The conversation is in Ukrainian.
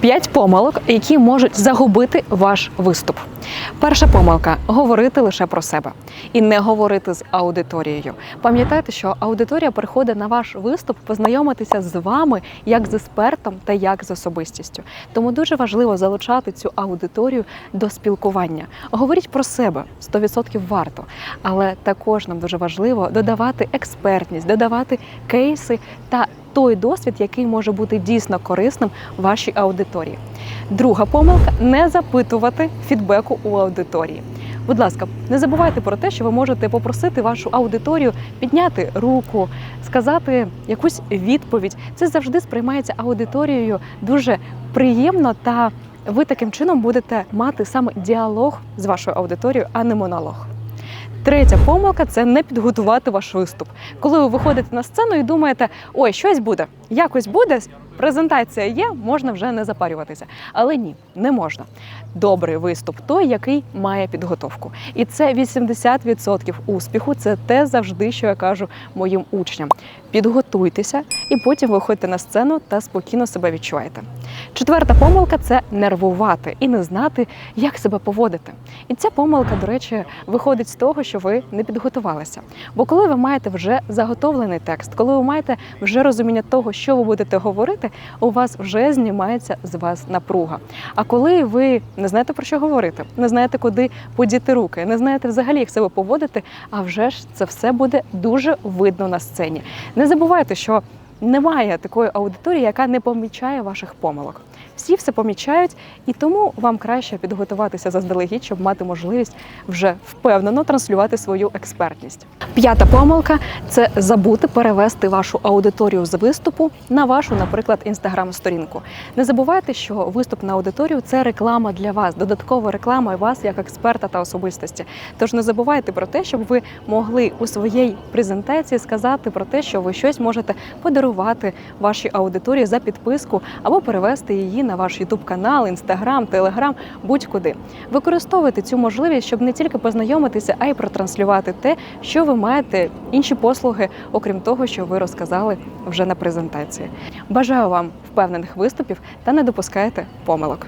П'ять помилок, які можуть загубити ваш виступ. Перша помилка говорити лише про себе і не говорити з аудиторією. Пам'ятайте, що аудиторія приходить на ваш виступ познайомитися з вами як з експертом та як з особистістю. Тому дуже важливо залучати цю аудиторію до спілкування. Говоріть про себе 100% варто, але також нам дуже важливо додавати експертність, додавати кейси та той досвід, який може бути дійсно корисним вашій аудиторії. Друга помилка не запитувати фідбеку у аудиторії. Будь ласка, не забувайте про те, що ви можете попросити вашу аудиторію підняти руку, сказати якусь відповідь. Це завжди сприймається аудиторією дуже приємно, та ви таким чином будете мати саме діалог з вашою аудиторією, а не монолог. Третя помилка це не підготувати ваш виступ. Коли ви виходите на сцену і думаєте, ой, щось буде, якось буде. Презентація є, можна вже не запарюватися. Але ні, не можна. Добрий виступ той, який має підготовку. І це 80% успіху. Це те завжди, що я кажу моїм учням. Підготуйтеся і потім виходьте на сцену та спокійно себе відчуваєте. Четверта помилка це нервувати і не знати, як себе поводити. І ця помилка, до речі, виходить з того, що ви не підготувалися. Бо коли ви маєте вже заготовлений текст, коли ви маєте вже розуміння того, що ви будете говорити, у вас вже знімається з вас напруга. А коли ви не знаєте про що говорити, не знаєте, куди подіти руки, не знаєте взагалі, як себе поводити, а вже ж це все буде дуже видно на сцені. Не забувайте, що немає такої аудиторії, яка не помічає ваших помилок. Всі все помічають, і тому вам краще підготуватися заздалегідь, щоб мати можливість вже впевнено транслювати свою експертність. П'ята помилка це забути перевести вашу аудиторію з виступу на вашу, наприклад, інстаграм-сторінку. Не забувайте, що виступ на аудиторію це реклама для вас, додаткова реклама вас як експерта та особистості. Тож не забувайте про те, щоб ви могли у своїй презентації сказати про те, що ви щось можете подарувати вашій аудиторії за підписку або перевести її на ваш YouTube канал, інстаграм, телеграм, будь-куди. Використовуйте цю можливість, щоб не тільки познайомитися, а й протранслювати те, що ви маєте інші послуги, окрім того, що ви розказали вже на презентації. Бажаю вам впевнених виступів та не допускайте помилок.